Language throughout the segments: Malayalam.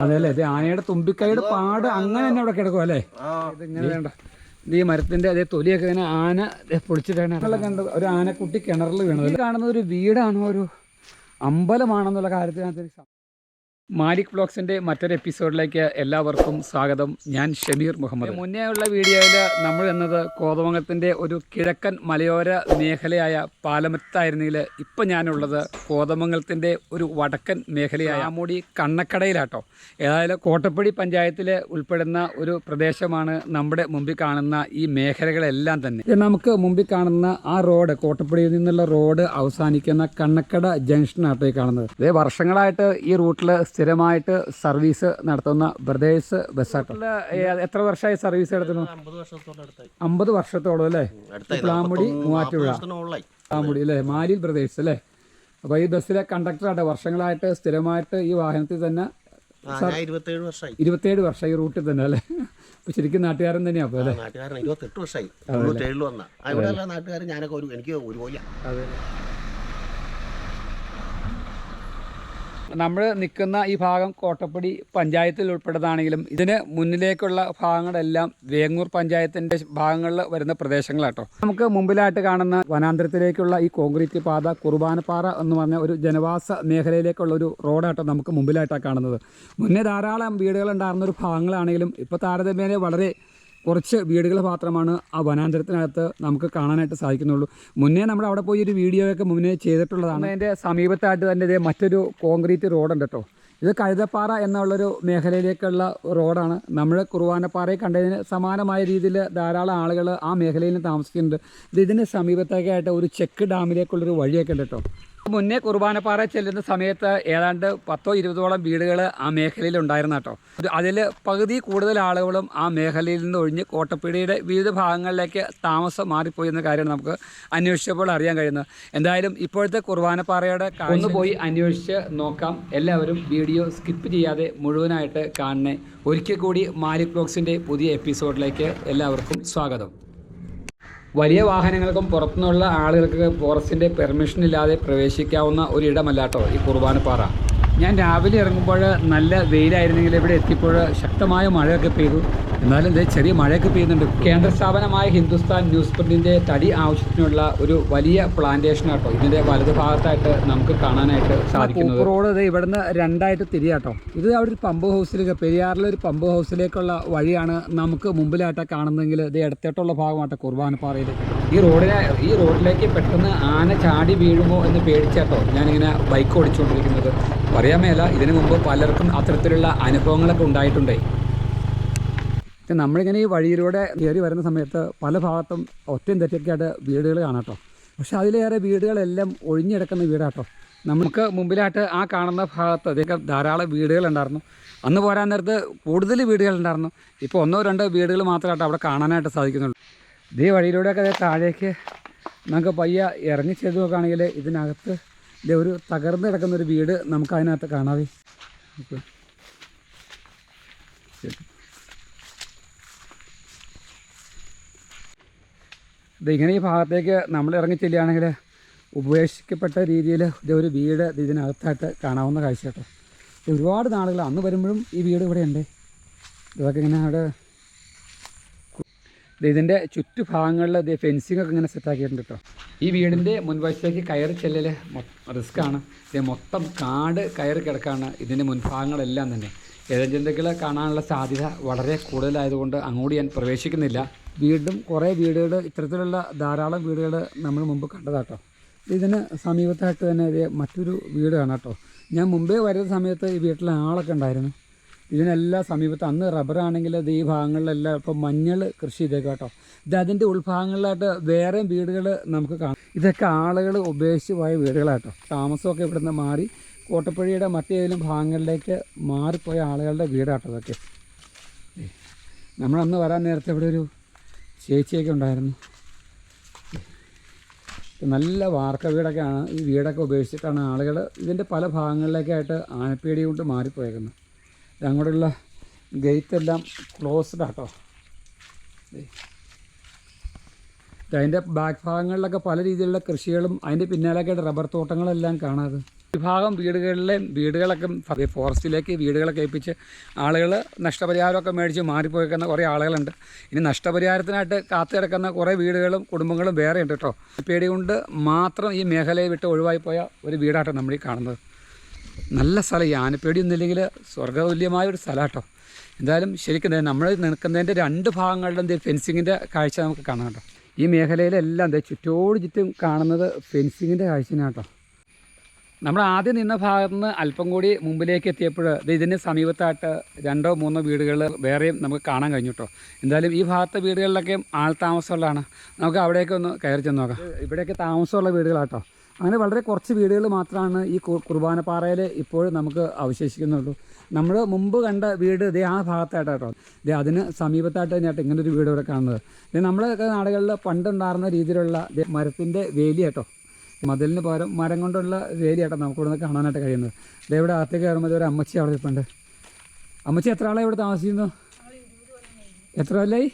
അതെ അല്ലേ? ഇത് ആനയുടെ തുമ്പിക്കൈയുടെ പാട് അങ്ങനെ തന്നെ അവിടെ കിടക്കും അല്ലേ? വേണ്ട. ഇത് ഈ മരത്തിന്റെ അതേ തൊലിയൊക്കെ ഇങ്ങനെ ആന പൊളിച്ചിട്ടാണ് കണ്ടത് ഒരു ആനക്കുട്ടി കിണറിൽ വീണത് കാണുന്ന കാണുന്നത് ഒരു വീടാണോ? ഒരു അമ്പലമാണെന്നുള്ള കാര്യത്തിനകത്ത് മാലിക് ബ്ലോഗ്സിന്റെ മറ്റൊരു എപ്പിസോഡിലേക്ക് എല്ലാവർക്കും സ്വാഗതം. ഞാൻ ഷമീർ മുഹമ്മദ്. മുന്നേ ഉള്ള വീഡിയോയിൽ നമ്മൾ എന്നത് കോതമംഗലത്തിന്റെ ഒരു കിഴക്കൻ മലയോര മേഖലയായ പാലമത്തായിരുന്നെങ്കിൽ ഇപ്പം ഞാനുള്ളത് കോതമംഗലത്തിന്റെ ഒരു വടക്കൻ മേഖലയായ ആമൂടി കണ്ണക്കടയിലാട്ടോ. ഏതായാലും കോട്ടപ്പടി പഞ്ചായത്തിൽ ഉൾപ്പെടുന്ന ഒരു പ്രദേശമാണ് നമ്മുടെ മുമ്പിൽ കാണുന്ന ഈ മേഖലകളെല്ലാം തന്നെ. നമുക്ക് മുമ്പിൽ കാണുന്ന ആ റോഡ് കോട്ടപ്പടിയിൽ നിന്നുള്ള റോഡ് അവസാനിക്കുന്ന കണ്ണക്കട ജംഗ്ഷനാട്ടോ ഈ കാണുന്നത്. ഇതേ വർഷങ്ങളായിട്ട് ഈ റൂട്ടിൽ സ്ഥിരമായിട്ട് സർവീസ് നടത്തുന്ന ബ്രദേഴ്സ് ബസ്സാട്ടോ എത്ര വർഷമായി സർവീസ് നടത്തുന്നു? അമ്പത് വർഷത്തോളം അല്ലേ? പ്ലാമുടി മൂവാറ്റുപുഴ. പ്ലാമുടി അല്ലേ? മാലിൽ ബ്രദേഴ്സ് അല്ലേ? അപ്പോൾ ഈ ബസ്സിലെ കണ്ടക്ടറാട്ടെ വർഷങ്ങളായിട്ട് സ്ഥിരമായിട്ട് ഈ വാഹനത്തിൽ തന്നെ ഇരുപത്തിയേഴ് ഇരുപത്തേഴ് വർഷം ഈ റൂട്ടിൽ തന്നെ അല്ലേ? അപ്പോൾ ശരിക്കും നാട്ടുകാരൻ തന്നെയാ അപ്പോൾ അല്ലേ? നാട്ടുകാരൻ ഇരുപത്തെട്ട് വർഷമായി വന്ന. ഇവിടെ നാട്ടുകാരൻ ഞാനൊക്കെ ഒരു എനിക്ക് ഒരുപോലെ അതെ നമ്മൾ നിൽക്കുന്ന ഈ ഭാഗം കോട്ടപ്പടി പഞ്ചായത്തിൽ ഉൾപ്പെട്ടതാണെങ്കിലും ഇതിന് മുന്നിലേക്കുള്ള ഭാഗങ്ങളെല്ലാം വേങ്ങൂർ പഞ്ചായത്തിന്റെ ഭാഗങ്ങളിൽ വരുന്ന പ്രദേശങ്ങളാട്ടോ. നമുക്ക് മുമ്പിലായിട്ട് കാണുന്ന വനാന്തരത്തിലേക്കുള്ള ഈ കോൺക്രീറ്റ് പാത കുർബാനപ്പാറ എന്ന് പറഞ്ഞ ഒരു ജനവാസ മേഖലയിലേക്കുള്ള ഒരു റോഡാട്ടോ നമുക്ക് മുമ്പിലായിട്ടാണ് കാണുന്നത്. മുന്നേ ധാരാളം വീടുകൾ ഉണ്ടായിരുന്ന ഒരു ഭാഗങ്ങളാണെങ്കിലും ഇപ്പോൾ താരതമ്യേന വളരെ കുറച്ച് വീടുകൾ മാത്രമാണ് ആ വനാന്തരത്തിനകത്ത് നമുക്ക് കാണാനായിട്ട് സാധിക്കുന്നുള്ളൂ. മുന്നേ നമ്മൾ അവിടെ പോയി ഒരു വീഡിയോയൊക്കെ മുന്നേ ചെയ്തിട്ടുള്ളതാണ്. അതിന്റെ സമീപത്തായിട്ട് തന്നെ ഇതേ മറ്റൊരു കോൺക്രീറ്റ് റോഡുണ്ട് കേട്ടോ. ഇത് കഴുതപ്പാറ എന്നുള്ളൊരു മേഖലയിലേക്കുള്ള റോഡാണ്. നമ്മൾ കുറുവാനപ്പാറയെ കണ്ടതിന് സമാനമായ രീതിയിൽ ധാരാളം ആളുകൾ ആ മേഖലയിൽ താമസിക്കുന്നുണ്ട്. ഇത് ഇതിന് സമീപത്തേക്കായിട്ട് ഒരു ചെക്ക് ഡാമിലേക്കുള്ളൊരു വഴിയൊക്കെ ഉണ്ട് കേട്ടോ. മുന്നേ കുർബാനപ്പാറ ചെല്ലുന്ന സമയത്ത് ഏതാണ്ട് പത്തോ ഇരുപതോളം വീടുകൾ ആ മേഖലയിൽ ഉണ്ടായിരുന്ന കേട്ടോ അതിൽ പകുതി കൂടുതൽ ആളുകളും ആ മേഖലയിൽ നിന്ന് ഒഴിഞ്ഞ് കോട്ടപ്പിടിയുടെ വിവിധ ഭാഗങ്ങളിലേക്ക് താമസം മാറിപ്പോയി എന്ന കാര്യമാണ് നമുക്ക് അന്വേഷിച്ചപ്പോൾ അറിയാൻ കഴിയുന്നത്. എന്തായാലും ഇപ്പോഴത്തെ കുർബാനപ്പാറയുടെ ഒന്ന് പോയി അന്വേഷിച്ച് നോക്കാം. എല്ലാവരും വീഡിയോ സ്കിപ്പ് ചെയ്യാതെ മുഴുവനായിട്ട് കാണണേ. ഒരിക്കൽ കൂടി മാലിക് ബ്ലോഗ്സിന്റെ പുതിയ എപ്പിസോഡിലേക്ക് എല്ലാവർക്കും സ്വാഗതം. വലിയ വാഹനങ്ങൾക്കും പുറത്തുനിന്നുള്ള ആളുകൾക്ക് ഫോറസ്റ്റിന്റെ പെർമിഷൻ ഇല്ലാതെ പ്രവേശിക്കാവുന്ന ഒരിടമല്ലാട്ടോ ഈ കുർബാനപ്പാറ. ഞാൻ രാവിലെ ഇറങ്ങുമ്പോൾ നല്ല വെയിലായിരുന്നെങ്കിൽ ഇവിടെ എത്തിയപ്പോൾ ശക്തമായ മഴയൊക്കെ പെയ്തു. എന്നാലും ഇതേ ചെറിയ മഴയൊക്കെ പെയ്യുന്നുണ്ട്. കേന്ദ്ര സ്ഥാപനമായ ഹിന്ദുസ്ഥാൻ ന്യൂസ് പ്രിന്റിന്റെ തടി ആവശ്യത്തിനുള്ള ഒരു വലിയ പ്ലാന്റേഷൻ ആട്ടോ. ഇതിന്റെ വലതു ഭാഗത്തായിട്ട് നമുക്ക് കാണാനായിട്ട് സാധിക്കുന്നത്. റോഡ് ഇത് ഇവിടുന്ന് രണ്ടായിട്ട് തിരിയാട്ടോ. ഇത് അവിടെ ഒരു പമ്പ് ഹൗസിലേക്ക് പെരിയാറിലെ ഒരു പമ്പ് ഹൗസിലേക്കുള്ള വഴിയാണ് നമുക്ക് മുമ്പിലായിട്ട് കാണുന്നതെങ്കിൽ ഇത് ഇടത്തോട്ടുള്ള ഭാഗമാട്ടോ കുർബാനപ്പാറയിൽ ഈ റോഡിനെ ഈ റോഡിലേക്ക് പെട്ടെന്ന് ആന ചാടി വീഴുമോ എന്ന് പേടിച്ചാട്ടോ ഞാനിങ്ങനെ ബൈക്ക് ഓടിച്ചുകൊണ്ടിരിക്കുന്നത്. പറയാൻ മേല ഇതിനു മുമ്പ് പലർക്കും അത്തരത്തിലുള്ള അനുഭവങ്ങളൊക്കെ ഉണ്ടായിട്ടുണ്ടേ. നമ്മളിങ്ങനെ ഈ വഴിയിലൂടെ കയറി വരുന്ന സമയത്ത് പല ഭാഗത്തും ഒറ്റയും തെറ്റൊക്കെ ആയിട്ട് വീടുകൾ കാണാം കേട്ടോ പക്ഷെ അതിലേറെ വീടുകളെല്ലാം ഒഴിഞ്ഞിടക്കുന്ന വീടാട്ടോ. നമുക്ക് മുമ്പിലായിട്ട് ആ കാണുന്ന ഭാഗത്ത് അതൊക്കെ ധാരാളം വീടുകളുണ്ടായിരുന്നു. അന്ന് പോരാൻ നേരത്ത് കൂടുതൽ വീടുകളുണ്ടായിരുന്നു. ഇപ്പോൾ ഒന്നോ രണ്ടോ വീടുകൾ മാത്രമായിട്ട് അവിടെ കാണാനായിട്ട് സാധിക്കുന്നുള്ളൂ. ഇതേ വഴിയിലൂടെയൊക്കെ താഴേക്ക് നമുക്ക് പയ്യ ഇറങ്ങി ചെയ്ത് നോക്കുകയാണെങ്കിൽ ഇതിനകത്ത് ഇതേ ഒരു തകർന്ന് കിടക്കുന്ന ഒരു വീട് നമുക്ക് അതിനകത്ത് കാണാവേ. ഓക്കെ. ഇത് ഇങ്ങനെ ഈ ഭാഗത്തേക്ക് നമ്മൾ ഇറങ്ങി ചെല്ലുകയാണെങ്കിൽ ഉപേക്ഷിക്കപ്പെട്ട രീതിയിൽ ഇതൊരു വീട് ഇത് ഇതിനകത്തായിട്ട് കാണാവുന്ന കാഴ്ച കേട്ടോ. ഒരുപാട് നാളുകൾ അന്ന് വരുമ്പോഴും ഈ വീട് ഇവിടെ ഉണ്ട് ഇതൊക്കെ ഇങ്ങനെ അവിടെ ഇതിന്റെ ചുറ്റുഭാഗങ്ങളിൽ ഇത് ഫെൻസിങ് ഒക്കെ ഇങ്ങനെ സെറ്റാക്കിയിട്ടുണ്ട് കേട്ടോ ഈ വീടിന്റെ മുൻവശത്തേക്ക് കയറി ചെല്ലൽ റിസ്ക് ആണ്. ഇത് മൊത്തം കാട് കയറി കിടക്കാണ് ഇതിന്റെ മുൻഭാഗങ്ങളെല്ലാം തന്നെ. ഇഴജന്തുക്കളെ കാണാനുള്ള സാധ്യത വളരെ കൂടുതലായതുകൊണ്ട് അങ്ങോട്ട് ഞാൻ പ്രവേശിക്കുന്നില്ല. വീണ്ടും കുറേ വീടുകൾ ഇത്തരത്തിലുള്ള ധാരാളം വീടുകൾ നമ്മൾ മുമ്പ് കണ്ടതാട്ടോ ഇതിന് സമീപത്തായിട്ട് തന്നെ മറ്റൊരു വീട് കാണാം കേട്ടോ ഞാൻ മുമ്പേ വരുന്ന സമയത്ത് ഈ വീട്ടിൽ ആളൊക്കെ ഉണ്ടായിരുന്നു. ഇതിനെല്ലാം സമീപത്ത് അന്ന് റബ്ബറാണെങ്കിൽ ഇത് ഈ ഭാഗങ്ങളിലെല്ലാം ഇപ്പം മഞ്ഞൾ കൃഷി ചെയ്തേക്കാം കേട്ടോ. ഇത് അതിന്റെ ഉൾഭാഗങ്ങളിലായിട്ട് വേറെയും വീടുകൾ നമുക്ക് കാണാം. ഇതൊക്കെ ആളുകൾ ഉപേക്ഷിച്ച് പോയ വീടുകളാട്ടോ താമസമൊക്കെ ഇവിടുന്ന് മാറി കോട്ടപ്പുഴയുടെ മറ്റേതെങ്കിലും ഭാഗങ്ങളിലേക്ക് മാറിപ്പോയ ആളുകളുടെ വീടാട്ടോ ഇതൊക്കെ. നമ്മളന്ന് വരാൻ നേരത്തെ ഇവിടെ ഒരു ചേച്ചിയൊക്കെ ഉണ്ടായിരുന്നു. നല്ല വാർക്ക വീടൊക്കെയാണ് ഈ വീടൊക്കെ ഉപേക്ഷിച്ചിട്ടാണ് ആളുകൾ ഇതിന്റെ പല ഭാഗങ്ങളിലേക്കായിട്ട് ആനപ്പേടി കൊണ്ട് മാറിപ്പോയേക്കുന്നത്. അങ്ങോട്ടുള്ള ഗേറ്റ് എല്ലാം ക്ലോസ്ഡ് ആട്ടോ. അതിന്റെ ബാക്ക് ഭാഗങ്ങളിലൊക്കെ പല രീതിയിലുള്ള കൃഷികളും അതിന്റെ പിന്നാലെയൊക്കെയായിട്ട് റബ്ബർ തോട്ടങ്ങളെല്ലാം കാണാതെ വിഭാഗം വീടുകളിലെ വീടുകളൊക്കെ ഫോറസ്റ്റിലേക്ക് വീടുകളൊക്കെ ഏൽപ്പിച്ച് ആളുകൾ നഷ്ടപരിഹാരമൊക്കെ മേടിച്ച് മാറിപ്പോയിക്കുന്ന കുറേ ആളുകളുണ്ട്. ഇനി നഷ്ടപരിഹാരത്തിനായിട്ട് കാത്തു കിടക്കുന്ന കുറേ വീടുകളും കുടുംബങ്ങളും വേറെ ഉണ്ട് കേട്ടോ പേടി കൊണ്ട് മാത്രം ഈ മേഖലയെ വിട്ട് ഒഴിവായി പോയ ഒരു വീടാട്ടോ നമ്മൾ ഈ കാണുന്നത്. നല്ല സ്ഥലം. ഈ ആനപ്പേടി ഒന്നുമില്ലെങ്കിൽ സ്വർഗതുല്യമായ ഒരു സ്ഥലം കേട്ടോ എന്തായാലും ശരിക്കും നമ്മൾ നിൽക്കുന്നതിന്റെ രണ്ട് ഭാഗങ്ങളിലും എന്ത് ഫെൻസിങ്ങിന്റെ കാഴ്ച നമുക്ക് കാണാം കേട്ടോ. ഈ മേഖലയിലെല്ലാം എന്താ ചുറ്റോട് ചുറ്റും കാണുന്നത് ഫെൻസിങ്ങിന്റെ കാഴ്ചയാണ് കേട്ടോ നമ്മൾ ആദ്യം നിന്ന ഭാഗത്ത് നിന്ന് അല്പം കൂടി മുമ്പിലേക്ക് എത്തിയപ്പോൾ ദേ ഇതിന് സമീപത്തായിട്ട് രണ്ടോ മൂന്നോ വീടുകൾ വേറെയും നമുക്ക് കാണാൻ കഴിഞ്ഞു കേട്ടോ. എന്തായാലും ഈ ഭാഗത്തെ വീടുകളിലൊക്കെ ആൾ താമസമുള്ളതാണ്. നമുക്ക് അവിടെയൊക്കെ ഒന്ന് കയറി ചെന്ന് നോക്കാം. ഇവിടെയൊക്കെ താമസമുള്ള വീടുകളാട്ടോ. അങ്ങനെ വളരെ കുറച്ച് വീടുകൾ മാത്രമാണ് ഈ കുർബാനപ്പാറയിൽ ഇപ്പോഴും നമുക്ക് അവശേഷിക്കുന്നുള്ളൂ. നമ്മൾ മുമ്പ് കണ്ട വീട് ഇതേ ആ ഭാഗത്തായിട്ടാട്ടോ. ഇതേ അതിന് സമീപത്തായിട്ട് തന്നെയാട്ടോ ഇങ്ങനെ ഒരു വീട് ഇവിടെ കാണുന്നത്. ഇതേ നമ്മളൊക്കെ നാടുകളിൽ പണ്ടുണ്ടായിരുന്ന രീതിയിലുള്ള മരത്തിന്റെ വേലി കേട്ടോ മതിലിന് പകരം മരം കൊണ്ടുള്ള വേലിയാട്ടോ നമുക്ക് ഇവിടെ നിന്ന് കാണാനായിട്ട് കഴിയുന്നത്. ഇതേ ഇവിടെ അകത്തേക്ക് കയറുമ്പോൾ ഒരു അമ്മച്ചി അവിടെ ഇരിപ്പുണ്ട്. അമ്മച്ചി എത്ര ആളെ ഇവിടെ താമസിക്കുന്നു? എത്ര കൊല്ലായി?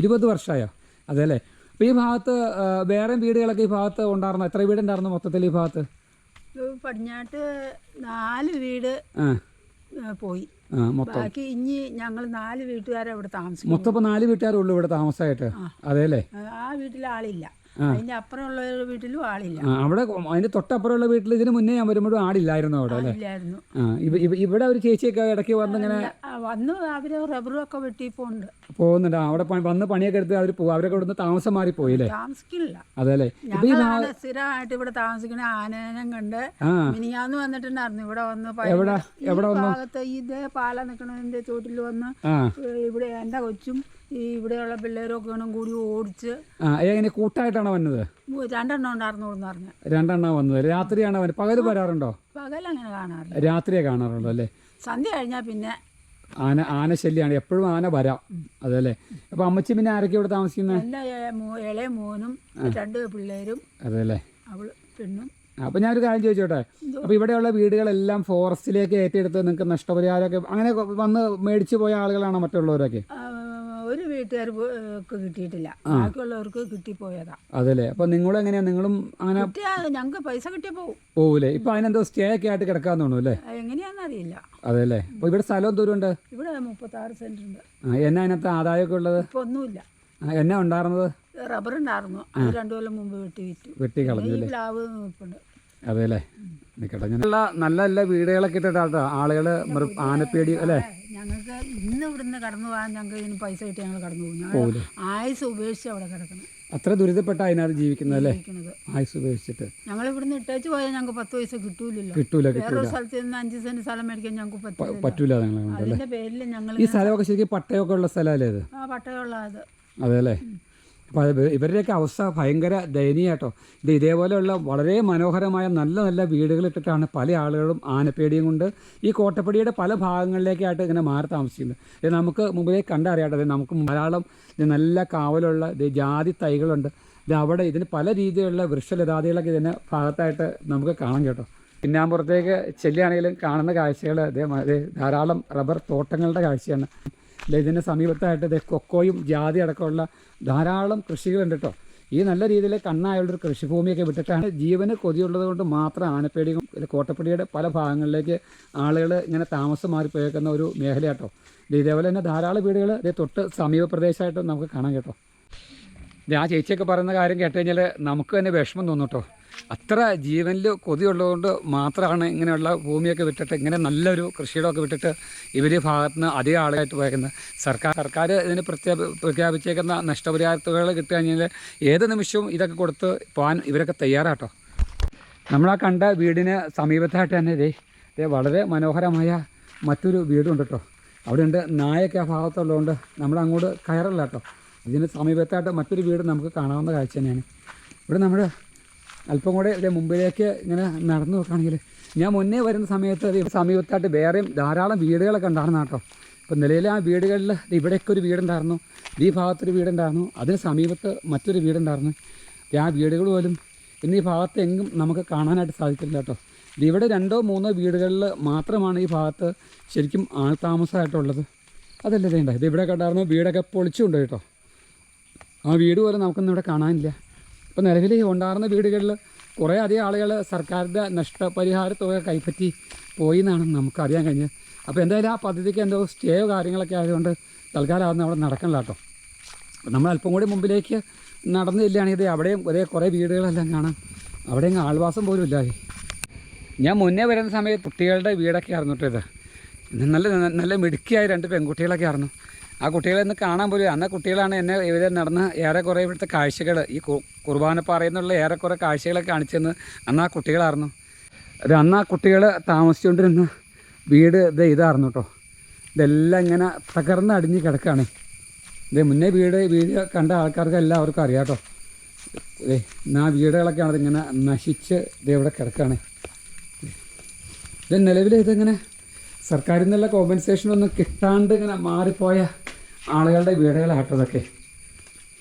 ഇരുപത് വർഷമായോ അതെ അല്ലേ? അപ്പോൾ ഈ ഭാഗത്ത് വേറെ വീടുകളൊക്കെ ഈ ഭാഗത്ത് ഉണ്ടായിരുന്നു? എത്ര വീടുണ്ടായിരുന്നു മൊത്തത്തിൽ ഈ ഭാഗത്ത്? പടിഞ്ഞാട്ട് നാല് വീട് പോയി. ബാക്കി ഇനി ഞങ്ങൾ നാല് വീട്ടുകാരെ ഇവിടെ താമസിക്കും മൊത്തം നാല് വീട്ടുകാരുള്ളൂ ഇവിടെ താമസമായിട്ട് അതെ അല്ലേ? ആ വീട്ടിൽ ആളില്ല. അതിന്റെ അപ്പുറമുള്ള വീട്ടിലും ആളില്ല. അവിടെ അതിന്റെ തൊട്ടപ്പുറമുള്ള വീട്ടിൽ ഇതിന് മുന്നേ ഞാൻ വരുമ്പോഴും ആടില്ലായിരുന്നു അവിടെ അല്ലേ? ഇല്ലായിരുന്നു ഇവിടെ ഒരു ചേച്ചിയൊക്കെ ഇടയ്ക്ക് വന്ന് ഇങ്ങനെ ആ, വന്നു അവർ റബ്ബറും ഒക്കെ വെട്ടി പോകുന്നുണ്ട്. അവിടെ വന്ന് പണിയൊക്കെ എടുത്ത് അവർ പോകും അവരൊക്കെ ഇവിടുന്ന് താമസം മാറി പോയില്ലേ താമസിക്കില്ല. അതെ അല്ലേ ഇപ്പൊ ഈ ഭാ- സ്ഥിരമായിട്ട് ഇവിടെ താമസിക്കണ. ആനേനം കണ്ട് മിനിയാന്ന് വന്നിട്ടുണ്ടായിരുന്നു. ഇവിടെ വന്ന് എവിടെ? എവിടെ വന്നു? ഇതേ പാല നിക്കണതിന്റെ ചോട്ടിൽ വന്ന് ഇവിടെ എന്റെ കൊച്ചും ഈ ഇവിടെയുള്ള പിള്ളേരൊക്കെ വേണം കൂടി ഓടിച്ച് എങ്ങനെ കൂട്ടായിട്ടാണോ വന്നത്? രണ്ടെണ്ണം ഉണ്ടായിരുന്നു എന്ന് പറഞ്ഞു. രണ്ടെണ്ണം വന്നത്. രാത്രിയാണോ വന്നത്? പകൽ വരാറുണ്ടോ? പകൽ അങ്ങനെ കാണാറില്ല. രാത്രിയെ കാണാറുണ്ടോ അല്ലേ? സന്ധ്യ കഴിഞ്ഞാൽ പിന്നെ ആന ആന ശല്യമാണ് എപ്പോഴും ആന വരാം. അതല്ലേ? അപ്പോൾ അമ്മച്ചി പിന്നെ ആരൊക്കെ ഇവിടെ താമസിക്കുന്നത് എന്റെ ഇളയ മോനും രണ്ട് പിള്ളേരും അതല്ലേ? അവൾ പെണ്ണും. അപ്പോൾ ഞാനൊരു കാര്യം ചോദിച്ചോട്ടെ? അപ്പോൾ ഇവിടെയുള്ള വീടുകളെല്ലാം ഫോറസ്റ്റിലേക്ക് ഏറ്റെടുത്ത് നിങ്ങൾക്ക് നഷ്ടപരിഹാരമൊക്കെ അങ്ങനെ വന്ന് മേടിച്ചു പോയ ആളുകളാണോ മറ്റുള്ളവരൊക്കെ? ഒരു വീട്ടുകാർക്ക് കിട്ടിയിട്ടില്ല. ബാക്കിയുള്ളവർക്ക് കിട്ടിപ്പോയതാ. അതല്ലേ? അപ്പൊ നിങ്ങൾ എങ്ങനെയാ? നിങ്ങളും അങ്ങനെ ഞങ്ങൾക്ക് പൈസ കിട്ടിയ പോകും ഇപ്പൊ അതിനെന്തോ സ്റ്റേ ഒക്കെ ആയിട്ട് കിടക്കാൻ തോന്നുന്നു അല്ലേ? എങ്ങനെയാണെന്നറിയില്ല അതല്ലേ? അപ്പൊ ഇവിടെ സ്ഥലം ഉണ്ട്? ഇവിടെ മുപ്പത്തി ആറ് സെന്റ് ഉണ്ട്. എന്നാ അതിനകത്ത് ആദായമൊക്കെ ഉള്ളത്? ഇപ്പൊ ഒന്നുമില്ല. എന്നാ ഉണ്ടായിരുന്നത്? റബ്ബർ ഉണ്ടായിരുന്നു. രണ്ടു കൊല്ലം മുമ്പ് വെട്ടി വിറ്റു. വെട്ടി കളഞ്ഞു അതെ പ്ലാവ് നിൽപ്പുണ്ട് അതെല്ലേ? നിൽക്കട്ടെ നല്ല നല്ല നല്ല വീടുകളൊക്കെ ഇട്ടിട്ടാട്ടോ ആളുകൾ മൃ ആനപ്പേടി അല്ലേ? ഞങ്ങൾക്ക് ഇന്ന് ഇവിടുന്ന് കടന്നു പോകാൻ ഞങ്ങൾക്ക് ഇതിന് പൈസ കിട്ടി ഞങ്ങൾ കടന്നു പോകും. ഞങ്ങൾ ആയുസ് ഉപേക്ഷിച്ച് അവിടെ കിടക്കണം. അത്ര ദുരിതപ്പെട്ട അതിനകത്ത് ജീവിക്കുന്നത് അല്ലേ? ആയുസ് ഉപേക്ഷിച്ചിട്ട്. ഞങ്ങൾ ഇവിടുന്ന് ഇട്ടേച്ച് പോയാൽ ഞങ്ങൾക്ക് പത്ത് പൈസ കിട്ടൂലല്ലോ. കിട്ടൂല കിട്ടൂല. വേറൊരു സ്ഥലത്ത് നിന്ന് അഞ്ച് സെന്റ് സ്ഥലം മേടിക്കാൻ ഞങ്ങൾക്ക് പറ്റില്ല പറ്റൂല അതിന്റെ പേരിൽ ഞങ്ങൾ ഈ സ്ഥലമൊക്കെ ശരിക്കും പട്ടയമൊക്കെ ഉള്ള സ്ഥലമല്ലേ ഇത് ആ പട്ടയമുള്ള അത്. അതെ അല്ലേ? ഇവരുടെയൊക്കെ അവസ്ഥ ഭയങ്കര ദയനീയാട്ടോ ഇത് ഇതേപോലെയുള്ള വളരെ മനോഹരമായ നല്ല നല്ല വീടുകളിട്ടിട്ടാണ് പല ആളുകളും ആനപ്പേടിയും കൊണ്ട് ഈ കോട്ടപ്പടിയുടെ പല ഭാഗങ്ങളിലേക്കായിട്ട് ഇങ്ങനെ മാറി താമസിക്കുന്നത്. ഇത് നമുക്ക് മുമ്പിലേക്ക് കണ്ടറിയാട്ടോ. നമുക്ക് ധാരാളം നല്ല കാവലുള്ള ജാതി തൈകളുണ്ട്. ഇത് അവിടെ ഇതിന് പല രീതിയിലുള്ള വൃക്ഷലതാദികളൊക്കെ ഇതിന്റെ ഭാഗത്തായിട്ട് നമുക്ക് കാണാം കേട്ടോ. പിന്നാമ്പുറത്തേക്ക് ചെല്ലുകയാണെങ്കിലും കാണുന്ന കാഴ്ചകൾ അതേ ധാരാളം റബ്ബർ തോട്ടങ്ങളുടെ കാഴ്ചയാണ്. ഇതിന് സമീപത്തായിട്ട് കൊക്കോയും ജാതി അടക്കമുള്ള ധാരാളം കൃഷികളുണ്ട് കേട്ടോ ഈ നല്ല രീതിയിൽ കണ്ണായുള്ളൊരു കൃഷിഭൂമിയൊക്കെ വിട്ടിട്ടാണ് ജീവന് കൊതിയുള്ളത് കൊണ്ട് മാത്രം ആനപ്പേടിയും ഇത് കോട്ടപ്പടിയുടെ പല ഭാഗങ്ങളിലേക്ക് ആളുകൾ ഇങ്ങനെ താമസം മാറിപ്പോയേക്കുന്ന ഒരു മേഖലയാട്ടോ ഇത് ഇതേപോലെ തന്നെ ധാരാളം വീടുകൾ ഇത് തൊട്ട് സമീപ പ്രദേശമായിട്ട് നമുക്ക് കാണാം കേട്ടോ. ആ ചേച്ചിയൊക്കെ പറയുന്ന കാര്യം കേട്ട് കഴിഞ്ഞാൽ നമുക്ക് തന്നെ വിഷമം തോന്നും കേട്ടോ അത്ര ജീവനിൽ കൊതിയുള്ളതുകൊണ്ട് മാത്രമാണ് ഇങ്ങനെയുള്ള ഭൂമിയൊക്കെ വിട്ടിട്ട് ഇങ്ങനെ നല്ലൊരു കൃഷിയിടമൊക്കെ വിട്ടിട്ട് ഇവർ ഭാഗത്ത് നിന്ന് അധികം ആളുകളായിട്ട് പോയേക്കുന്നത്. സർക്കാർ സർക്കാർ ഇതിന് പ്രത്യേക പ്രഖ്യാപിച്ചേക്കുന്ന നഷ്ടപരിഹാരത്തുകൾ കിട്ടുക കഴിഞ്ഞാൽ ഏത് നിമിഷവും ഇതൊക്കെ കൊടുത്ത് പോകാൻ ഇവരൊക്കെ തയ്യാറാട്ടോ. നമ്മളാ കണ്ട വീടിന് സമീപത്തായിട്ട് തന്നെ ഇതേ ഇതേ വളരെ മനോഹരമായ മറ്റൊരു വീടുണ്ട് കേട്ടോ അവിടെയുണ്ട് നായൊക്കെ ആ ഭാഗത്തുള്ളതുകൊണ്ട് നമ്മൾ അങ്ങോട്ട് കയറില്ല കേട്ടോ ഇതിന് സമീപത്തായിട്ട് മറ്റൊരു വീട് നമുക്ക് കാണാവുന്ന കാഴ്ച തന്നെയാണ്. ഇവിടെ നമ്മൾ അല്പം കൂടെ ഇവിടെ മുമ്പിലേക്ക് ഇങ്ങനെ നടന്നു നോക്കുകയാണെങ്കിൽ ഞാൻ മുന്നേ വരുന്ന സമയത്ത് സമീപത്തായിട്ട് വേറെയും ധാരാളം വീടുകളൊക്കെ ഉണ്ടായിരുന്നു കേട്ടോ. ഇപ്പം നിലവിൽ ആ വീടുകളിൽ ഇവിടെയൊക്കെ ഒരു വീടുണ്ടായിരുന്നു ഈ ഭാഗത്തൊരു വീടുണ്ടായിരുന്നു അതിന് സമീപത്ത് മറ്റൊരു വീടുണ്ടായിരുന്നു. ആ വീടുകൾ പോലും ഇന്ന് ഈ ഭാഗത്ത് എങ്ങും നമുക്ക് കാണാനായിട്ട് സാധിക്കില്ല കേട്ടോ. ഇവിടെ രണ്ടോ മൂന്നോ വീടുകളിൽ മാത്രമാണ് ഈ ഭാഗത്ത് ശരിക്കും ആൾതാമസമായിട്ടുള്ളത്. അതല്ലേ വേണ്ട ഇത് ഇവിടെ കണ്ടായിരുന്നു വീടൊക്കെ പൊളിച്ചുകൊണ്ട് കേട്ടോ. ആ വീട് പോലും നമുക്കൊന്നും ഇവിടെ കാണാനില്ല. ഇപ്പോൾ നിലവിൽ ഈ ഉണ്ടായിരുന്ന വീടുകളിൽ കുറേ അധികം ആളുകൾ സർക്കാരിന്റെ നഷ്ടപരിഹാര തുക കൈപ്പറ്റി പോയി എന്നാണ് നമുക്കറിയാൻ കഴിഞ്ഞത്. അപ്പോൾ എന്തായാലും ആ പദ്ധതിക്ക് എന്തോ സ്റ്റേയോ കാര്യങ്ങളൊക്കെ ആയതുകൊണ്ട് തൽക്കാലം അതൊന്നും അവിടെ നടക്കണില്ല കേട്ടോ. നമ്മൾ അല്പം കൂടി മുമ്പിലേക്ക് നടന്നു അവിടെയും ഒരേ കുറേ വീടുകളെല്ലാം കാണാം. അവിടെയും ആൾവാസം പോലും ഇല്ലാതെ. ഞാൻ മുന്നേ വരുന്ന സമയത്ത് കുട്ടികളുടെ വീടൊക്കെ ആയിരുന്നു കേട്ടോ ഇത്. നല്ല നല്ല മിടുക്കിയായ രണ്ട് പെൺകുട്ടികളൊക്കെ ആയിരുന്നു. ആ കുട്ടികളെ ഇന്ന് കാണാൻ പോലും അന്ന കുട്ടികളാണ് എന്നെ ഇവിടെ നടന്ന ഏറെക്കുറെ ഇവിടുത്തെ കാഴ്ചകൾ ഈ കുർബാനപ്പാറയിൽ നിന്നുള്ള ഏറെക്കുറെ കാഴ്ചകളൊക്കെ കാണിച്ചെന്ന് അന്ന് ആ കുട്ടികളായിരുന്നു. അത് അന്ന് ആ കുട്ടികൾ താമസിച്ചുകൊണ്ടിരുന്ന വീട് ഇത് ഇതായിരുന്നു കേട്ടോ ഇതെല്ലാം ഇങ്ങനെ തകർന്ന് അടിഞ്ഞ് കിടക്കുകയാണ് ഇത് മുന്നേ വീട് വീഡിയോ കണ്ട ആൾക്കാർക്ക് എല്ലാവർക്കും അറിയാം കേട്ടോ ഏ ആ വീടുകളൊക്കെയാണ് ഇതിങ്ങനെ നശിച്ച് ഇത് ഇവിടെ കിടക്കുകയാണ് ഇത് നിലവിൽ ഇതിങ്ങനെ? സർക്കാരിൽ നിന്നുള്ള കോമ്പൻസേഷൻ ഒന്നും കിട്ടാണ്ട് ഇങ്ങനെ മാറിപ്പോയ ആളുകളുടെ വീടുകളാട്ടതൊക്കെ.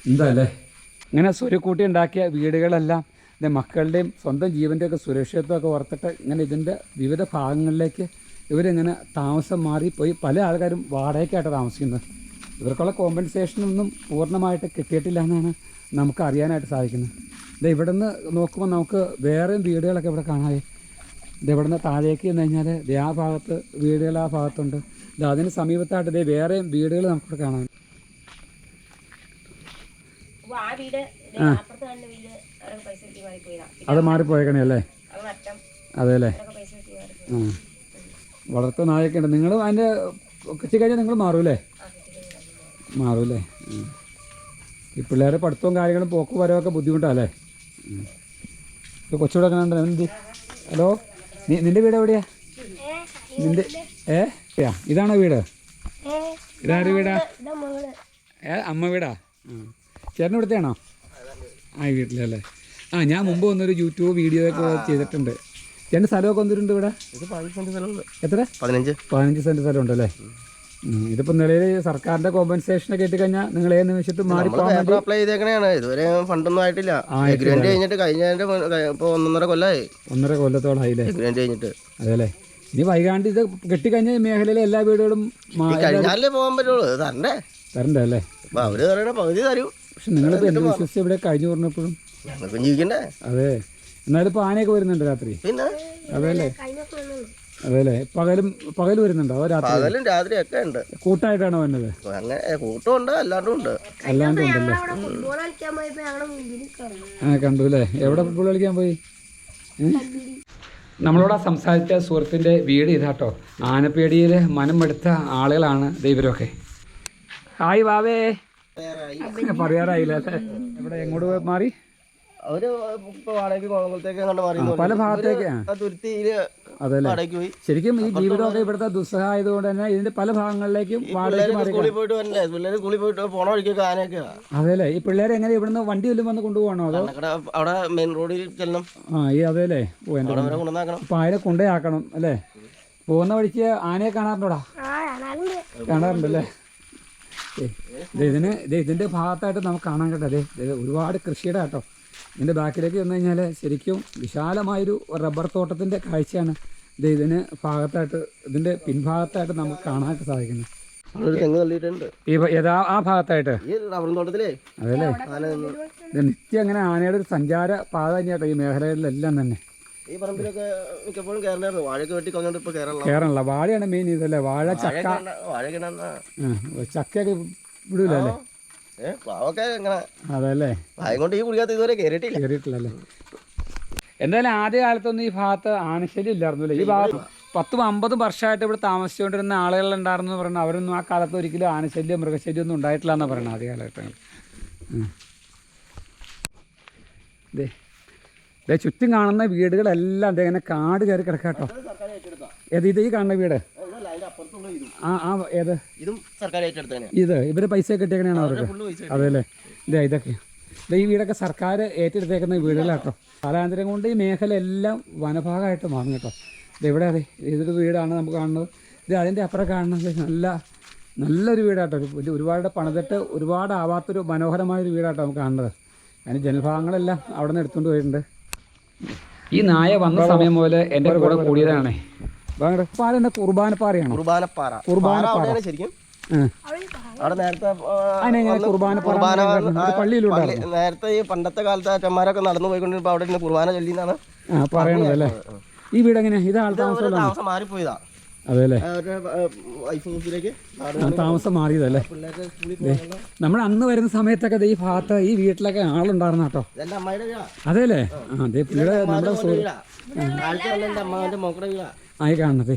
എന്തല്ലേ? ഇങ്ങനെ സ്വരുക്കൂട്ടി ഉണ്ടാക്കിയ വീടുകളെല്ലാം ഇത് മക്കളുടെയും സ്വന്തം ജീവന്റെയൊക്കെ സുരക്ഷിതത്വമൊക്കെ ഓർത്തിട്ട് ഇങ്ങനെ ഇതിന്റെ വിവിധ ഭാഗങ്ങളിലേക്ക് ഇവരിങ്ങനെ താമസം മാറിപ്പോയി. പല ആൾക്കാരും വാടകയ്ക്കായിട്ട് താമസിക്കുന്നത്. ഇവർക്കുള്ള കോമ്പൻസേഷനൊന്നും പൂർണമായിട്ട് കിട്ടിയിട്ടില്ല എന്നാണ് നമുക്ക് അറിയാനായിട്ട് സാധിക്കുന്നത്. ഇത് ഇവിടെ നിന്ന് നോക്കുമ്പോൾ നമുക്ക് വേറെയും വീടുകളൊക്കെ ഇവിടെ കാണാതെ ഇത് ഇവിടെ നിന്ന് താഴേക്ക് ചെന്ന് കഴിഞ്ഞാൽ ദേ ആ ഭാഗത്ത് വീടുകൾ ആ ഭാഗത്തുണ്ട്. ഇത് അതിന് സമീപത്തായിട്ട് ഇതേ വേറെയും വീടുകൾ നമുക്കിവിടെ കാണാൻ ആ അത് മാറിപ്പോയേക്കണേ അല്ലേ? അത് അല്ലേ? ആ. വളർത്തു നായൊക്കെ ഉണ്ട്? നിങ്ങൾ അതിന്റെ കിട്ടി കഴിഞ്ഞാൽ നിങ്ങൾ മാറൂലേ മാറൂലേ ഈ പിള്ളേരെ പഠിത്തവും കാര്യങ്ങളും പോക്കും വരവൊക്കെ ബുദ്ധിമുട്ടാണ് അല്ലേ? കൊച്ചുകൂടെ കണ്ട്? എന്ത് ഹലോ? നീ നിന്റെ വീട് എവിടെയാ? നിന്റെ ഏ? ഇതാണോ വീട്? ഇതാരുടെ വീടാ? ഏ അമ്മ വീടാ? ചേട്ടൻ ഇവിടുത്തെയാണോ? ആ വീട്ടിലല്ലേ. ആ ഞാൻ മുമ്പ് വന്നൊരു യൂട്യൂബ് വീഡിയോ ഒക്കെ ചെയ്തിട്ടുണ്ട്. ചേട്ടൻ സ്ഥലമൊക്കെ വന്നിട്ടുണ്ട് ഇവിടെ? എത്ര? പതിനഞ്ച്. പതിനഞ്ച് സെന്റ് സ്ഥലം ഉണ്ടല്ലേ ഉം. സർക്കാരിന്റെ കോമ്പൻസേഷൻ ഒക്കെ കഴിഞ്ഞാൽ നിങ്ങൾ ഏത് നിമിഷത്തും മാറി അപ്ലൈ ചെയ്തേക്കണേണ്. ഇതുവരെ ഫണ്ടൊന്നും ആയിട്ടില്ല. എഗ്രിമെന്റ് കഴിഞ്ഞിട്ട് കഴിഞ്ഞതിന്റെ ഇപ്പൊ ഒന്നൊന്നര കൊല്ലായി. ഒന്നര കൊല്ലത്തോളായില്ലേ എഗ്രിമെന്റ് കഴിഞ്ഞിട്ട്. അതെല്ലേ ഇനി വൈകാണ്ട് ഇത് കെട്ടിക്കഴിഞ്ഞ മേഖലയിലെ എല്ലാ വീടുകളും മാറി കഴിഞ്ഞാലേ പോകാൻ പറ്റുള്ളൂ. തരണ്ടേ? തരണ്ടേ അല്ലേ? അവർ തരണ പകുതി തരും. പക്ഷെ നിങ്ങളിപ്പോ എന്ത് വിശ്വസിച്ച് ഇവിടെ കഴിഞ്ഞു പറഞ്ഞപ്പോഴും? ജീവിക്കണ്ടേ? അതെ. എന്നാലും ഇപ്പൊ ആനയൊക്കെ വരുന്നുണ്ട് രാത്രി. പിന്നെ? അതെല്ലേ അതെല്ലേ പകലും പകൽ വരുന്നുണ്ടോ? അതോ രാത്രി? പകലും രാത്രി ഒക്കെ ഉണ്ട്. കൂട്ടായിട്ടാണോ വന്നത്? അങ്ങനെ കൂട്ടമുണ്ട് അല്ലാണ്ടും ഉണ്ട്. അല്ലാണ്ട് ഉണ്ടല്ലേ? ഫുട്ബോൾ കളിക്കാൻ പോയപ്പോ ഞങ്ങളുടെ മുമ്പിൽ കയറി ആ കണ്ടു അല്ലേ എവിടെ ഫുട്ബോൾ കളിക്കാൻ പോയി? നമ്മളോട് സംസാരിച്ച സുഹൃത്തിന്റെ വീട് ഇതാട്ടോ. ആനപ്പേടിയിൽ മനം എടുത്ത ആളുകളാണ് ദൈവരൊക്കെ ഹായ് വാവേ. പറയാറായില്ല അല്ലേ? എവിടെ എങ്ങോട്ട് മാറി? അവർ വാടകയ്ക്ക് കോളമ്പലത്തേക്ക് പല ഭാഗത്തേക്ക്. ആ, ആ തുരുത്തിയിൽ വാടകയ്ക്ക് പോയി. ശരിക്കും ഈ ജീവിതമൊക്കെ ഇവിടുത്തെ ദുസ്സഹായത് കൊണ്ട് തന്നെ ഇതിന്റെ പല ഭാഗങ്ങളിലേക്കും വാടകയ്ക്ക് മാറി സ്കൂളിൽ പോയിട്ട് വരണ്ടേ? പിള്ളേര് സ്കൂളിൽ പോയിട്ട് പോണ വഴിക്കൊക്കെ ആനയൊക്കെ അതെല്ലേ? ഈ പിള്ളേരെ എങ്ങനെ ഇവിടുന്ന് വണ്ടി വല്ലതും വന്ന് കൊണ്ടുപോകണോ അതോ? അവിടെ മെയിൻ റോഡിൽ ചെല്ലണം. ആ ഈ അതെല്ലേ? ഓ അപ്പം അതിനെ കൊണ്ടേ ആക്കണം അല്ലേ? പോകുന്ന വഴിക്ക് ആനയെ കാണാറുണ്ടോടാ? കാണാറുണ്ടല്ലേ? ഇതിന് ഇതിന്റെ ഭാഗത്തായിട്ട് നമുക്ക് കാണാൻ കേട്ടോ. അതെ ഒരുപാട് കൃഷിയുടെ കേട്ടോ ഇതിന്റെ ബാക്കിലേക്ക് വന്നു കഴിഞ്ഞാൽ ശരിക്കും വിശാലമായൊരു റബ്ബർ തോട്ടത്തിന്റെ കാഴ്ചയാണ് ഇത് ഇതിന് ഭാഗത്തായിട്ട് ഇതിന്റെ പിൻഭാഗത്തായിട്ട് നമുക്ക് കാണാനായിട്ട് സാധിക്കുന്നത്. ഏതാ ആ ഭാഗത്തായിട്ട്? ഈ റബ്ബർ തോട്ടത്തിലേ? അതല്ലേ? ആന നിന്ന് ഇത് നിത്യം അങ്ങനെ ആനയുടെ ഒരു സഞ്ചാര പാത തന്നെയാട്ടോ ഈ മേഖലകളിലെല്ലാം തന്നെ. ഈ പറമ്പിലൊക്കെ മിക്കപ്പോഴും കയറണായിരുന്നു വാഴയൊക്കെ വെട്ടി കളഞ്ഞോണ്ട് ഇപ്പൊ കയറണം കയറണല്ല വാഴയാണ് മെയിൻ ഇതല്ലേ വാഴ ചക്ക. ചക്കയൊക്കെ വിടൂല അല്ലേ ഏ പ്ലാവൊക്കെ ഇങ്ങനെ അതല്ലേ? വായം കൊണ്ട് ഈ കുടിക്കാത്ത ഇതുവരെ കയറിയിട്ടില്ല കയറിയിട്ടില്ലല്ലേ എന്തായാലും ആദ്യ കാലത്തൊന്നും ഈ ഭാഗത്ത് ആനശല്യം ഇല്ലായിരുന്നു അല്ലേ ഈ ഭാഗത്ത് പത്തും അമ്പതും വർഷമായിട്ട് ഇവിടെ താമസിച്ചുകൊണ്ടിരുന്ന ആളുകളുണ്ടായിരുന്നു എന്ന് പറയുന്നത്. അവരൊന്നും ആ കാലത്ത് ഒരിക്കലും ആനശല്യം മൃഗശല്യം ഒന്നും ഉണ്ടായിട്ടില്ല എന്നാണ് പറയുന്നത് ആദ്യ കാലഘട്ടങ്ങളിൽ. ദേ ചുറ്റും കാണുന്ന വീടുകളെല്ലാം ദേ ഇങ്ങനെ കാട് കയറി കിടക്കാട്ടോ. ഏത് ഇത് ഈ കാണുന്ന വീട്? ആ ആ ഏത്? ഇതും ഇത് ഇവർ പൈസ കിട്ടിയേക്കണേണോ അവർക്ക്? അതെല്ലേ അതെ അല്ലേ ഇതേ ഇതൊക്കെ. ഇത് ഈ വീടൊക്കെ സർക്കാർ ഏറ്റെടുത്തേക്കുന്ന വീടുകളാട്ടോ. കാലാന്തരം കൊണ്ട് ഈ മേഖല എല്ലാം വനഭാഗമായിട്ട് മാറും കേട്ടോ. ഇത് എവിടെ അതെ ഇതൊരു വീടാണ് നമുക്ക് കാണുന്നത്. ഇത് അതിന്റെ അപ്പുറം കാണുന്നത് നല്ല നല്ലൊരു വീടാട്ടോ. ഒരു- ഒരു ഒരുപാട് പണിതിട്ട് ഒരുപാട് ആവാത്തൊരു മനോഹരമായൊരു വീടാട്ടോ നമുക്ക് കാണുന്നത്. അതിന് ജനഭാഗങ്ങളെല്ലാം അവിടെ നിന്ന് എടുത്തുകൊണ്ട് പോയിട്ടുണ്ട്. ഈ നായ വന്ന സമയം പോലെ എന്റെ കൂടെ കൂടിയതാണ്. അതെന്നെ കുർബാനപ്പാറയാണോ? കുർബാനപ്പാറ. കുർബാനപ്പാറ. ശരിക്കും. അവിടെ നേരത്തെ കുർബാന ഈ പണ്ടത്തെ കാലത്ത് അച്ഛന്മാരൊക്കെ നടന്നു പോയിക്കൊണ്ടിരുന്നപ്പോ അവിടെ ഇരുന്ന് കുർബാന ചൊല്ലിന്നാണ്. എന്നാണ് പറയണത് അല്ലേ? ഈ വീട് എങ്ങനെ? ഇത് ആൾ താമസം മാറിപ്പോയതാ. അതെ അല്ലേ അവരുടെ വൈഫ് ഹൗസിലേക്ക് ആ, താമസം മാറിയതല്ലേ? നമ്മൾ അന്ന് വരുന്ന സമയത്തൊക്കെ ഈ ഭാഗത്ത് ഈ വീട്ടിലൊക്കെ ആളുണ്ടായിരുന്നു കേട്ടോ. അതെല്ലേ അതെ നമ്മുടെ ആയി ഇതെല്ലാം കാണുന്നത്.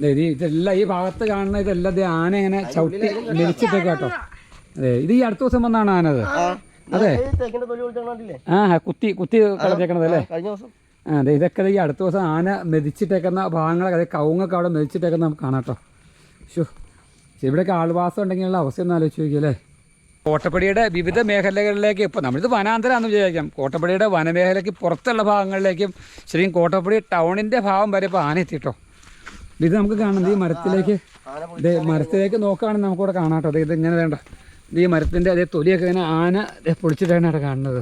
ദേ ഇത് ഇതെല്ലാം ഈ ഭാഗത്ത് കാണുന്ന ഇതെല്ലാം ആന ഇങ്ങനെ ചവിട്ടി മരിച്ചിട്ട് കേട്ടോ. അതെ ഇത് ഈ അടുത്ത ദിവസം വന്നാണ് ആനത്. അതെ. ആ കുത്തി കുത്തി കളഞ്ഞേക്കണത് അല്ലേ? ആ അതെ ഇതൊക്കെ ഈ അടുത്ത ദിവസം ആന മെതിച്ചിട്ടേക്കുന്ന ഭാഗങ്ങളൊക്കെ അതെ കവുങ്ങൊക്കെ അവിടെ മെതിച്ചിട്ടേക്കുന്ന നമുക്ക് കാണാം കേട്ടോ. ഷോ ഇവിടെയൊക്കെ ആൾവാസം ഉണ്ടെങ്കിലുള്ള അവസ്ഥ ഒന്ന് ആലോചിച്ച് നോക്കിയല്ലേ? കോട്ടപ്പടിയുടെ വിവിധ മേഖലകളിലേക്ക് ഇപ്പോൾ നമ്മളിത് വനാന്തരമാണെന്ന് വിചാരിക്കാം. കോട്ടപ്പടിയുടെ വനമേഖലയ്ക്ക് പുറത്തുള്ള ഭാഗങ്ങളിലേക്കും ശരിക്കും കോട്ടപ്പടി ടൗണിന്റെ ഭാഗം വരെ ഇപ്പോൾ ആന എത്തിയിട്ടോ ഇത് നമുക്ക് കാണുന്നത് ഈ മരത്തിലേക്ക് ഇത് മരത്തിലേക്ക് നോക്കുകയാണെങ്കിൽ നമുക്കിവിടെ കാണാം കേട്ടോ. ഇത് ഇങ്ങനെ വേണ്ട. ഈ മരത്തിന്റെ അതേ തൊലിയൊക്കെ ഇങ്ങനെ ആന പൊളിച്ചിട്ടാണ് അവിടെ കാണുന്നത്.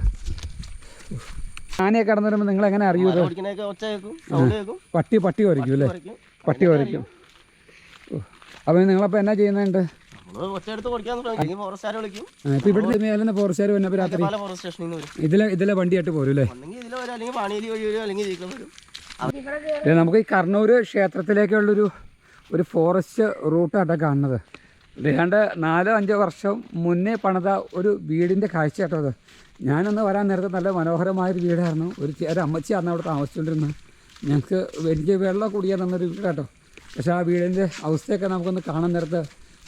ആനയെ കടന്നു വരുമ്പോൾ നിങ്ങൾ എങ്ങനെ അറിയൂ പട്ടി പട്ടി വരയ്ക്കും അല്ലേ? പട്ടി വരയ്ക്കും അപ്പോൾ നിങ്ങളപ്പോൾ എന്നാ ചെയ്യുന്നുണ്ട്? മേലെ ഫോറസ്റ്റുകാർ രാത്രി ഇതിലെ ഇതിലെ വണ്ടിയായിട്ട് പോരും അല്ലേ? നമുക്ക് ഈ കർണൂര് ക്ഷേത്രത്തിലേക്കുള്ളൊരു ഒരു ഫോറസ്റ്റ് റൂട്ടാട്ടോ കാണുന്നത്. ഏതാണ്ട് നാലോ അഞ്ചോ വർഷം മുന്നേ പണിത ഒരു വീടിന്റെ കാഴ്ച കേട്ടോ അത്. ഞാനൊന്ന് വരാൻ നേരത്തെ നല്ല മനോഹരമായൊരു വീടായിരുന്നു. ഒരു ചേര ഒരു അമ്മച്ചിയാണ് അവിടെ താമസിച്ചുകൊണ്ടിരുന്നത് ഞങ്ങൾക്ക് എനിക്ക് വെള്ളം കുടിക്കാൻ തന്നൊരു വീട് കേട്ടോ പക്ഷേ ആ വീടിന്റെ അവസ്ഥയൊക്കെ നമുക്കൊന്ന് കാണാൻ നേരത്ത്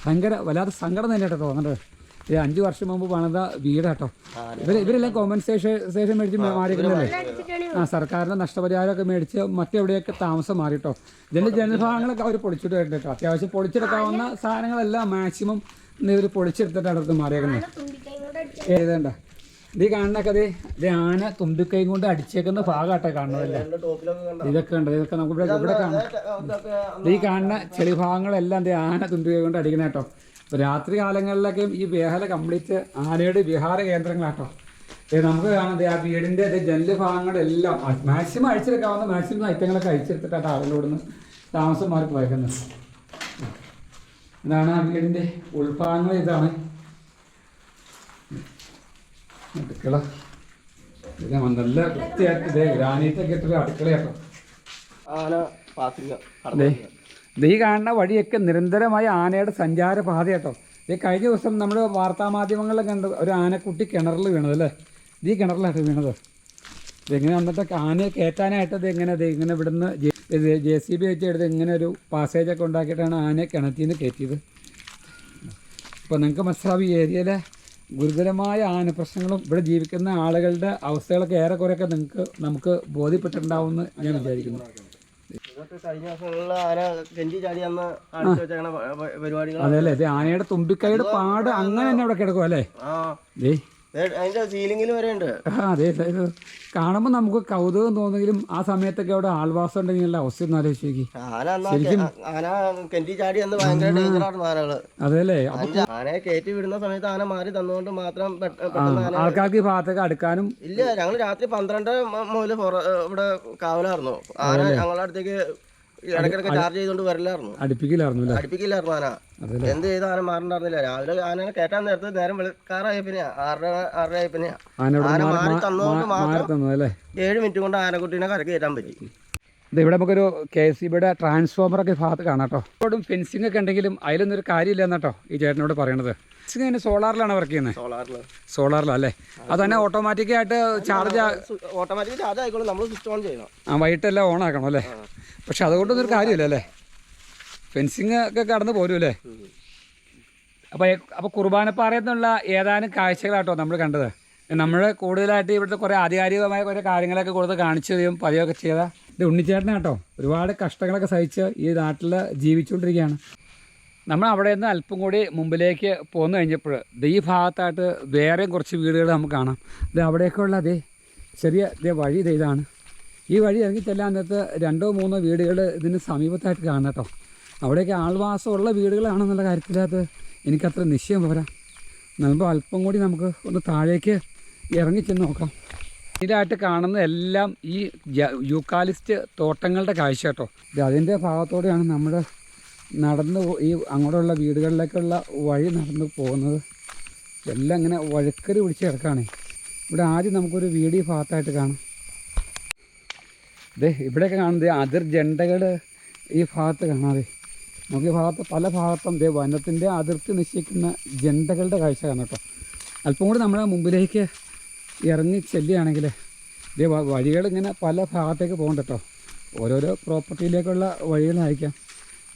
ഭയങ്കര വല്ലാത്ത സങ്കടം തന്നെ കേട്ടോ തോന്നുന്നത് ഈ അഞ്ചു വർഷം മുമ്പ് പണിത വീടാട്ടോ ഇവർ ഇവരെല്ലാം കോമ്പൻസേഷൻ സേഷൻ മേടിച്ച് മാറിയിരിക്കുന്നല്ലേ ആ സർക്കാരിന്റെ നഷ്ടപരിഹാരമൊക്കെ മേടിച്ച് മറ്റെവിടെയൊക്കെ താമസം മാറിട്ടോ ഇതിന്റെ ജനവിഭാഗങ്ങളൊക്കെ അവർ പൊളിച്ചിട്ട് കേട്ടോ. അത്യാവശ്യം പൊളിച്ചെടുക്കാവുന്ന സാധനങ്ങളെല്ലാം മാക്സിമം ഇവർ പൊളിച്ചെടുത്തിട്ടാണ് അടുത്ത് മാറിയേക്കുന്നത്. ഏതേണ്ട ഇത് കാണുന്ന കാണുന്നൊക്കെ ഇത് ഇത് ആന തുമ്പിക്കൈ കൊണ്ട് അടിച്ചേക്കുന്ന ഭാഗമാട്ടെ കാണുന്നതല്ലേ? ഇതൊക്കെ ഉണ്ട് ഇതൊക്കെ നമുക്ക് ഇവിടെ ഇവിടെ കാണാം. ഈ കാണുന്ന ചെളി ഭാഗങ്ങളെല്ലാം ദേ ആന തുമ്പിക്കൈ കൊണ്ട് അടിക്കുന്ന കേട്ടോ. അപ്പോൾ രാത്രി കാലങ്ങളിലൊക്കെ ഈ വേഹല കംപ്ലീറ്റ് ആനയുടെ വിഹാര കേന്ദ്രങ്ങളാട്ടോ. നമുക്ക് കാണാം. ആ വീടിന്റെ ജനൽ ഭാഗങ്ങളെല്ലാം മാക്സിമം അഴിച്ചെടുക്കാവുന്ന മാക്സിമം ഐറ്റങ്ങളൊക്കെ അഴിച്ചെടുത്തിട്ടാണ് അവരോട് താമസം മാറി പോയേക്കുന്നത്. ഇതാണ് ആ വീടിന്റെ ഉൾഭാഗങ്ങൾ ഇതാണ്. അടുക്കള ഇത് നല്ല വൃത്തിയായിട്ട് ഇതേ ഗ്രാനൈറ്റൊക്കെ ഇട്ടൊരു അടുക്കള കേട്ടോ ആന ദേ ദേ ഈ കാണുന്ന വഴിയൊക്കെ നിരന്തരമായ ആനയുടെ സഞ്ചാര കേട്ടോ ഈ കഴിഞ്ഞ ദിവസം നമ്മൾ വാർത്താമാധ്യമങ്ങളിൽ കണ്ട ഒരു ആനക്കുട്ടി കിണറിൽ വീണത് അല്ലേ? ഇത് ഈ കിണറിലായിട്ട് വീണത്. ഇതെങ്ങനെ വന്നിട്ട് ആനയെ കയറ്റാനായിട്ട് ഇത് എങ്ങനെ ഇത് ഇങ്ങനെ ഇവിടുന്ന് ജെ സി ബി വെച്ച് എടുത്ത് ഇങ്ങനെ ഒരു പാസേജൊക്കെ ഉണ്ടാക്കിയിട്ടാണ് ആനയെ കിണറ്റിൽ നിന്ന് കയറ്റിയത്. അപ്പോൾ നിങ്ങൾക്ക് മനസ്സിലാവും ഈ ഏരിയയിലെ ഗുരുതരമായ ആന പ്രശ്നങ്ങളും ഇവിടെ ജീവിക്കുന്ന ആളുകളുടെ അവസ്ഥകളൊക്കെ ഏറെക്കുറെയൊക്കെ നിങ്ങൾക്ക് നമുക്ക് ബോധ്യപ്പെട്ടിട്ടുണ്ടാവുമെന്ന് ഞാൻ വിചാരിക്കുന്നു. അതെ അല്ലേ ആനയുടെ തുമ്പിക്കൈയുടെ പാട് അങ്ങനെ തന്നെ അവിടെ കിടക്കും അല്ലേ? അതിന്റെ സീലിംഗിൽ വരെ ഉണ്ട്. അതെ കാണുമ്പോൾ നമുക്ക് കൗതുകം തോന്നുമെങ്കിലും ആ സമയത്തൊക്കെ അവിടെ ആൾവാസം ഉണ്ടെങ്കിൽ അവസ്ഥ ഒന്ന് ആലോചിച്ച് അതെല്ലേ ആനയെ കയറ്റി വിടുന്ന സമയത്ത് ആന മാറി തന്നുകൊണ്ട് മാത്രം ആൾക്കാർക്ക് ഈ ഭാഗത്തേക്ക് അടുക്കാനും ഇല്ല ഞങ്ങൾ രാത്രി പന്ത്രണ്ട് മ- മുതൽ ഫോറ- ഇവിടെ കാവലായിരുന്നു. ആന ഞങ്ങളുടെ അടുത്തേക്ക് ഇടയ്ക്കിടയ്ക്ക് ചാർജ് ചെയ്തുകൊണ്ട് വരില്ലായിരുന്നു അടുപ്പിക്കില്ലായിരുന്നു അല്ലേ? അടുപ്പിക്കില്ലായിരുന്നു ആന. എന്ത് ചെയ്ത ആന മാറണ്ടായിരുന്നില്ല. രാവിലെ ആനനെ കയറ്റാൻ നേരത്തെ നേരം വെളുക്കാറായ പിന്നെ ആറര ആറര ആയ പിന്നെ ആന മാറി- തന്നതുകൊണ്ട് മാത്രം ഏഴ് മിനിറ്റ് കൊണ്ട് ആനക്കുട്ടീനെ കരക്ക് കയറ്റാൻ പറ്റി. ഇവിടെ നമുക്കൊരു കെ എസ് സിബിയുടെ ട്രാൻസ്ഫോമറൊക്കെ ഭാഗത്ത് കാണാം കേട്ടോ. ഇപ്പോഴും ഫെൻസിംഗ് ഒക്കെ ഉണ്ടെങ്കിലും അതിലൊന്നും ഒരു കാര്യമില്ല എന്നാട്ടോ ഈ ചേട്ടനോട് പറയണത്. ഫെൻസിങ് അതിന് സോളാറിലാണ് വർക്ക് ചെയ്യുന്നത് സോളാറിൽ സോളാറിലല്ലേ അത് തന്നെ ഓട്ടോമാറ്റിക്കായിട്ട് ചാർജ് ഓട്ടോമാറ്റിക് ചാർജ് ആയിക്കോളും. നമ്മൾ സ്വിച്ച് ഓൺ ചെയ്യണം. ആ വൈകിട്ടെല്ലാം ഓൺ ആക്കണം അല്ലേ? പക്ഷെ അതുകൊണ്ടൊന്നും ഒരു കാര്യമില്ല അല്ലേ? ഫെൻസിങ് ഒക്കെ കടന്ന് പോരും അല്ലേ? അപ്പോൾ അപ്പോൾ കുർബാനപ്പാറയിൽ നിന്നുള്ള ഏതാനും കാഴ്ചകളാട്ടോ നമ്മൾ കണ്ടത്. നമ്മൾ കൂടുതലായിട്ട് ഇവിടുത്തെ കുറേ ആധികാരികമായ കുറേ കാര്യങ്ങളൊക്കെ കൂടുതൽ കാണിച്ചു തരും പതിവൊക്കെ ചെയ്ത. ഇത് ഉണ്ണിച്ചേട്ടനാട്ടോ. ഒരുപാട് കഷ്ടങ്ങളൊക്കെ സഹിച്ച് ഈ നാട്ടിൽ ജീവിച്ചുകൊണ്ടിരിക്കുകയാണ്. നമ്മൾ അവിടെ നിന്ന് അല്പം കൂടി മുമ്പിലേക്ക് പോന്നു കഴിഞ്ഞപ്പോൾ ദേ ഈ ഭാഗത്തായിട്ട് വേറെയും കുറച്ച് വീടുകൾ നമുക്ക് കാണാം. ഇത് അവിടെയൊക്കെയുള്ള അതേ ചെറിയ ഇതേ വഴി ഇതാണ്. ഈ വഴി ഇറങ്ങി ചെല്ലാൻ നേരത്ത് രണ്ടോ മൂന്നോ വീടുകൾ ഇതിന് സമീപത്തായിട്ട് കാണാം കേട്ടോ. അവിടെയൊക്കെ ആൾവാസമുള്ള വീടുകളാണെന്നുള്ള കാര്യത്തിനകത്ത് എനിക്കത്ര നിശ്ചയം പോരാ. നമ്മൾ അല്പം കൂടി നമുക്ക് ഒന്ന് താഴേക്ക് ഇറങ്ങി ചെന്ന് നോക്കാം. ഇതിലായിട്ട് കാണുന്ന എല്ലാം ഈ യൂക്കാലിസ്റ്റ് തോട്ടങ്ങളുടെ കാഴ്ച കേട്ടോ. ഇത് അതിന്റെ ഭാഗത്തോടെയാണ് നമ്മൾ നടന്ന് ഈ അങ്ങോട്ടുള്ള വീടുകളിലേക്കുള്ള വഴി നടന്ന് പോകുന്നത്. എല്ലാം ഇങ്ങനെ വഴുക്കരി പിടിച്ച് കിടക്കുകയാണേ ഇവിടെ ആദ്യം നമുക്കൊരു വീട് ഈ ഭാഗത്തായിട്ട് കാണാം. ഇതേ ഇവിടെയൊക്കെ കാണുന്നത് അതിർ ജണ്ടകൾ ഈ ഭാഗത്ത് കാണാതെ. നമുക്ക് ഈ ഭാഗത്ത് പല ഭാഗത്തും ദേ വനത്തിന്റെ അതിർത്തി നിശ്ചയിക്കുന്ന ജണ്ടകളുടെ കാഴ്ച കാണാം കേട്ടോ. അല്പം കൂടി നമ്മുടെ മുമ്പിലേക്ക് ഇറങ്ങി ചെല്ലുകയാണെങ്കിൽ ഇതേ വഴികൾ ഇങ്ങനെ പല ഭാഗത്തേക്ക് പോകണ്ട കേട്ടോ ഓരോരോ പ്രോപ്പർട്ടിയിലേക്കുള്ള വഴികളായിരിക്കാം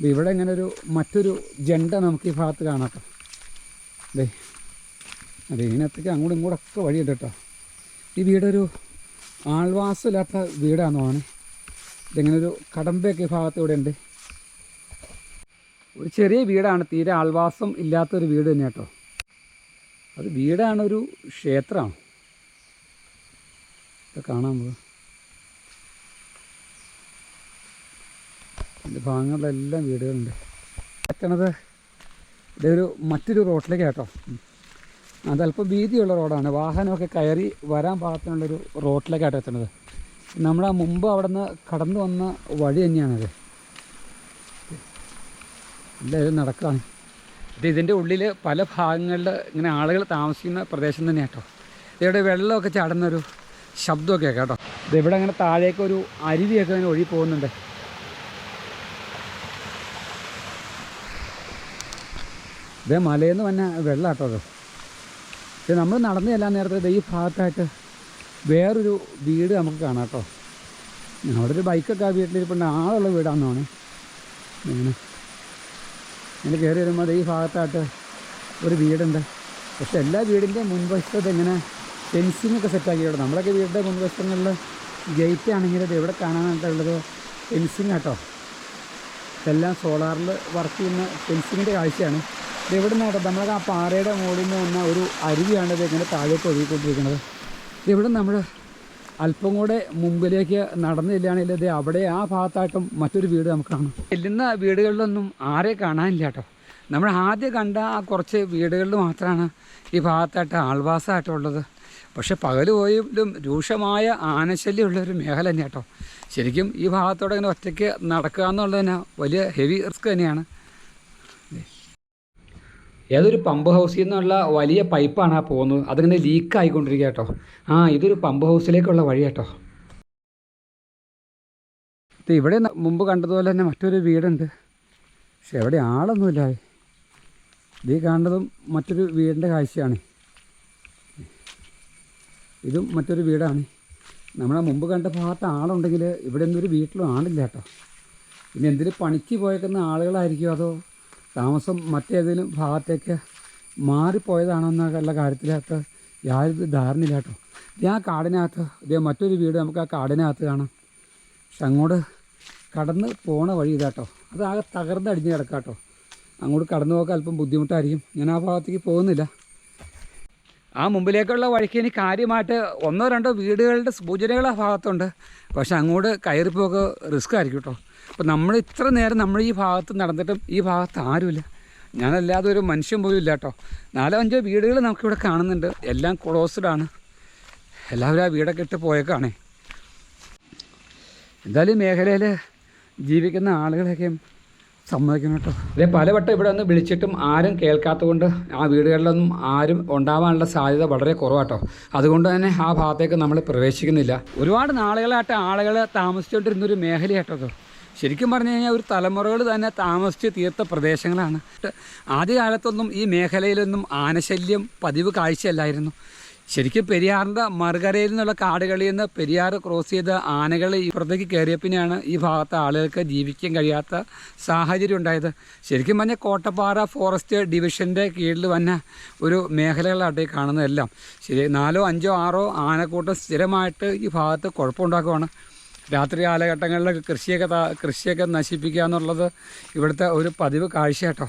ഇവിടെ ഇങ്ങനെ ഒരു മറ്റൊരു ജണ്ട നമുക്ക് ഈ ഭാഗത്ത് കാണാം കേട്ടോ ദേ അതെ ഇതിനകത്തേക്ക് അങ്ങോട്ടും ഇങ്ങോട്ടൊക്കെ വഴിയുണ്ട് കേട്ടോ ഈ വീടൊരു ആൾവാസമില്ലാത്ത വീടാണെന്ന് തോന്നണേ ഇതിങ്ങനെ ഒരു കടമ്പയൊക്കെ ഈ ഭാഗത്ത് ഇവിടെ ഉണ്ട്. ഒരു ചെറിയ വീടാണ് തീരെ ആൾവാസം ഇല്ലാത്തൊരു വീട് തന്നെ കേട്ടോ അത് വീടാണൊരു ക്ഷേത്രമാണ് ഇത് കാണാൻ പോകും എന്റെ ഭാഗങ്ങളിലെല്ലാം വീടുകളുണ്ട്. എത്തണത് ഇതൊരു മറ്റൊരു റോഡിലേക്ക് കേട്ടോ. അതല്പം വീതിയുള്ള റോഡാണ്. വാഹനമൊക്കെ കയറി വരാൻ പാകത്തിനുള്ളൊരു റോഡിലേക്കായിട്ട് എത്തുന്നത് നമ്മൾ മുമ്പ് അവിടെ നിന്ന് കടന്നു വന്ന വഴി തന്നെയാണത്. എല്ലാവരും നടക്കുകയാണ് ഇത് ഇതിന്റെ ഉള്ളിൽ പല ഭാഗങ്ങളിൽ ഇങ്ങനെ ആളുകൾ താമസിക്കുന്ന പ്രദേശം തന്നെ കേട്ടോ ഇവിടെ വെള്ളമൊക്കെ ചാടുന്നൊരു ശബ്ദമൊക്കെ കേട്ടോ. ഇത് ഇവിടെ അങ്ങനെ താഴേക്ക് ഒരു അരുവിയൊക്കെ അങ്ങനെ ഒഴുകി പോകുന്നുണ്ട്. ഇതേ മലയെന്ന് നിന്ന് വന്ന വെള്ളം കേട്ടോ അത്. ഇത് നമ്മൾ നടന്നു ചെല്ലാൻ നേരത്തെ ഈ ഭാഗത്തായിട്ട് വേറൊരു വീട് നമുക്ക് കാണാം കേട്ടോ. അവിടെ ഒരു ബൈക്കൊക്കെ ആ വീട്ടിലിരിപ്പുണ്ട്. ആളുള്ള വീടാണെന്നാണ് ഇങ്ങനെ. ഇങ്ങനെ കയറി വരുമ്പോൾ ഈ ഭാഗത്തായിട്ട് ഒരു വീടുണ്ട്. പക്ഷെ എല്ലാ വീടിന്റെയും മുൻവശത്ത് ഇങ്ങനെ ഫെൻസിങ് ഒക്കെ സെറ്റാക്കിയിട്ടുണ്ട് നമ്മളൊക്കെ വീടിന്റെ മുൻവശങ്ങളിൽ ഗേറ്റ് ആണെങ്കിൽ അത് എവിടെ കാണാനായിട്ടുള്ളത് ഫെൻസിങ് കേട്ടോ ഇതെല്ലാം സോളാറിൽ വർക്ക് ചെയ്യുന്ന ഫെൻസിങ്ങിന്റെ കാഴ്ചയാണ്. ഇത് എവിടെ നിന്നാണ് നമ്മളൊക്കെ ആ പാറയുടെ മുകളിൽ നിന്ന് വന്ന ഒരു അരുവിയാണ് ഇത് ഇങ്ങനെ താഴേക്ക് ഒഴുകിക്കൊണ്ടിരിക്കുന്നത്. ഇവിടെ നമ്മൾ അല്പം കൂടെ മുമ്പിലേക്ക് നടന്നില്ലാണെങ്കിൽ ചെല്ലുകയാണെങ്കിൽ ഇത് അവിടെ ആ ഭാഗത്തായിട്ടും മറ്റൊരു വീട് നമുക്ക് കാണാം. ചെല്ലുന്ന വീടുകളിലൊന്നും ആരെ കാണാനില്ല കേട്ടോ. നമ്മൾ ആദ്യം കണ്ട ആ കുറച്ച് വീടുകളിൽ മാത്രമാണ് ഈ ഭാഗത്തായിട്ട് ആൾവാസമായിട്ടുള്ളത്. പക്ഷെ പകൽ പോയാലും രൂക്ഷമായ ആനശല്യമുള്ള ഒരു മേഖല തന്നെ കേട്ടോ. ശരിക്കും ഈ ഭാഗത്തോടെ ഇങ്ങനെ ഒറ്റയ്ക്ക് നടക്കുക എന്നുള്ളത് തന്നെ വലിയ ഹെവി റിസ്ക് തന്നെയാണ്. ഏതൊരു പമ്പ് ഹൗസിൽ നിന്നുള്ള വലിയ പൈപ്പാണ് ആ പോകുന്നത്. അതിങ്ങനെ ലീക്ക് ആയിക്കൊണ്ടിരിക്കുക കേട്ടോ. ആ ഇതൊരു പമ്പ് ഹൗസിലേക്കുള്ള വഴി കേട്ടോ. ഇവിടെ മുമ്പ് കണ്ടതുപോലെ തന്നെ മറ്റൊരു വീടുണ്ട്. പക്ഷെ എവിടെ ആളൊന്നുമില്ല. ഇത് കാണുന്നതും മറ്റൊരു വീടിന്റെ കാഴ്ചയാണ്. ഇതും മറ്റൊരു വീടാണ്. നമ്മളെ മുമ്പ് കണ്ട ഭാഗത്ത് ആളുണ്ടെങ്കിൽ ഇവിടെ ഒന്നൊരു വീട്ടിലും ആളില്ല കേട്ടോ. പിന്നെ എന്തിനും പണിക്ക് പോയേക്കുന്ന ആളുകളായിരിക്കും അതോ താമസം മറ്റേതെങ്കിലും ഭാഗത്തേക്ക് മാറിപ്പോയതാണോ എന്നുള്ള കാര്യത്തിലൊക്കെ യാതൊരു ധാരണയില്ല കേട്ടോ. ഇത് ആ കാടിനകത്ത് ഇതേ മറ്റൊരു വീട് നമുക്ക് ആ കാടിനകത്ത് കാണാം. പക്ഷെ അങ്ങോട്ട് കടന്ന് പോണ വഴി ഇതാട്ടോ അത് ആകെ തകർന്നടിഞ്ഞ് കിടക്കാം കേട്ടോ. അങ്ങോട്ട് കടന്നു പോകാൻ അല്പം ബുദ്ധിമുട്ടായിരിക്കും. ഞാൻ ആ ഭാഗത്തേക്ക് പോകുന്നില്ല. ആ മുമ്പിലേക്കുള്ള വഴിക്ക് ഇനി കാര്യമായിട്ട് ഒന്നോ രണ്ടോ വീടുകളുടെ സൂചനകളെ ഭാഗത്തുണ്ട്. പക്ഷെ അങ്ങോട്ട് കയറിപ്പോക്ക് റിസ്ക് ആയിരിക്കും കേട്ടോ അപ്പോൾ നമ്മൾ ഇത്ര നേരം നമ്മൾ ഈ ഭാഗത്ത് നടന്നിട്ടും ഈ ഭാഗത്ത് ആരുമില്ല. ഞാനല്ലാതെ ഒരു മനുഷ്യൻ പോലും ഇല്ല കേട്ടോ നാലോ അഞ്ചോ വീടുകൾ നമുക്കിവിടെ കാണുന്നുണ്ട്. എല്ലാം ക്ലോസ്ഡ് ആണ്. എല്ലാവരും ആ വീടൊക്കെ ഇട്ട് പോയേക്കാണേ. എന്തായാലും മേഖലയിൽ ജീവിക്കുന്ന ആളുകളെയൊക്കെയും സമ്മതിക്കണം കേട്ടോ. ഇതേ പലവട്ടം ഇവിടെ ഒന്ന് വിളിച്ചിട്ടും ആരും കേൾക്കാത്തതുകൊണ്ട് ആ വീടുകളിലൊന്നും ആരും ഉണ്ടാവാനുള്ള സാധ്യത വളരെ കുറവാട്ടോ. അതുകൊണ്ട് തന്നെ ആ ഭാഗത്തേക്ക് നമ്മൾ പ്രവേശിക്കുന്നില്ല. ഒരുപാട് നാളുകളായിട്ട് ആളുകൾ താമസിച്ചുകൊണ്ടിരുന്ന ഒരു മേഖലയാട്ടോ ശരിക്കും പറഞ്ഞു കഴിഞ്ഞാൽ ഒരു തലമുറകൾ തന്നെ താമസിച്ച് തീർത്ത പ്രദേശങ്ങളാണ്. ആദ്യകാലത്തൊന്നും ഈ മേഖലയിലൊന്നും ആനശല്യം പതിവ് കാഴ്ചയല്ലായിരുന്നു. ശരിക്കും പെരിയാറിന്റെ മറുകരയിൽ നിന്നുള്ള കാടുകളിൽ നിന്ന് പെരിയാർ ക്രോസ് ചെയ്ത ആനകൾ ഇപ്പുറത്തേക്ക് കയറിയ പിന്നെയാണ് ഈ ഭാഗത്തെ ആളുകൾക്ക് ജീവിക്കാൻ കഴിയാത്ത സാഹചര്യം ഉണ്ടായത്. ശരിക്കും പറഞ്ഞാൽ കോട്ടപ്പാറ ഫോറസ്റ്റ് ഡിവിഷന്റെ കീഴിൽ വന്ന ഒരു മേഖലകളായിട്ട് ഈ കാണുന്നതെല്ലാം. ശരി നാലോ അഞ്ചോ ആറോ ആനക്കൂട്ടം സ്ഥിരമായിട്ട് ഈ ഭാഗത്ത് കുഴപ്പമുണ്ടാക്കുവാണ്. രാത്രി കാലഘട്ടങ്ങളിൽ കൃഷിയൊക്കെ കൃഷിയൊക്കെ നശിപ്പിക്കുക എന്നുള്ളത് ഇവിടുത്തെ ഒരു പതിവ് കാഴ്ച കേട്ടോ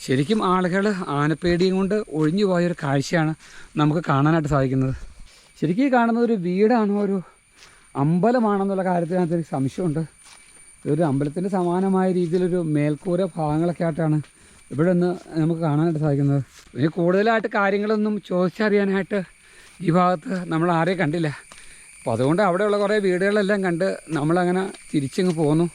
ശരിക്കും ആളുകൾ ആനപ്പേടിയും കൊണ്ട് ഒഴിഞ്ഞു പോയൊരു കാഴ്ചയാണ് നമുക്ക് കാണാനായിട്ട് സാധിക്കുന്നത്. ശരിക്കും കാണുന്നത് ഒരു വീടാണോ? ഒരു അമ്പലമാണെന്നുള്ള കാര്യത്തിനകത്ത് എനിക്ക് സംശയമുണ്ട്. ഒരു അമ്പലത്തിന്റെ സമാനമായ രീതിയിലൊരു മേൽക്കൂര ഭാഗങ്ങളൊക്കെ ആയിട്ടാണ് ഇവിടെ നിന്ന് നമുക്ക് കാണാനായിട്ട് സാധിക്കുന്നത്. ഇനി കൂടുതലായിട്ട് കാര്യങ്ങളൊന്നും ചോദിച്ചറിയാനായിട്ട് ഈ ഭാഗത്ത് നമ്മൾ ആരെയും കണ്ടില്ല. അപ്പോൾ അതുകൊണ്ട് അവിടെയുള്ള കുറേ വീടുകളെല്ലാം കണ്ട് നമ്മളങ്ങനെ തിരിച്ചങ്ങ് പോന്നു.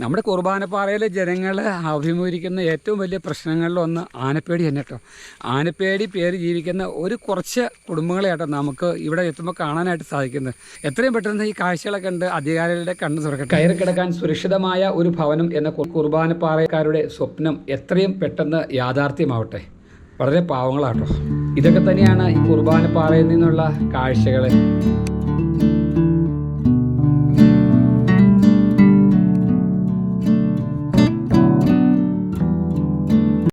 നമ്മുടെ കുർബാനപ്പാറയിലെ ജനങ്ങൾ അഭിമുഖീകരിക്കുന്ന ഏറ്റവും വലിയ പ്രശ്നങ്ങളിലൊന്ന് ആനപ്പേടി തന്നെ കേട്ടോ. ആനപ്പേടി പേര് ജീവിക്കുന്ന ഒരു കുറച്ച് കുടുംബങ്ങളെ കേട്ടോ നമുക്ക് ഇവിടെ എത്തുമ്പോൾ കാണാനായിട്ട് സാധിക്കുന്നത്. എത്രയും പെട്ടെന്ന് ഈ കാഴ്ചകളെ കണ്ട് അധികാരികളുടെ കണ്ണു തുറക്കട്ടെ. കയറി കിടക്കാൻ സുരക്ഷിതമായ ഒരു ഭവനം എന്ന കുർബാനപ്പാറക്കാരുടെ സ്വപ്നം എത്രയും പെട്ടെന്ന് യാഥാർത്ഥ്യമാവട്ടെ. വളരെ പാവങ്ങളാട്ടോ. ഇതൊക്കെ തന്നെയാണ് ഈ കുർബാനപ്പാറയിൽ നിന്നുള്ള കാഴ്ചകൾ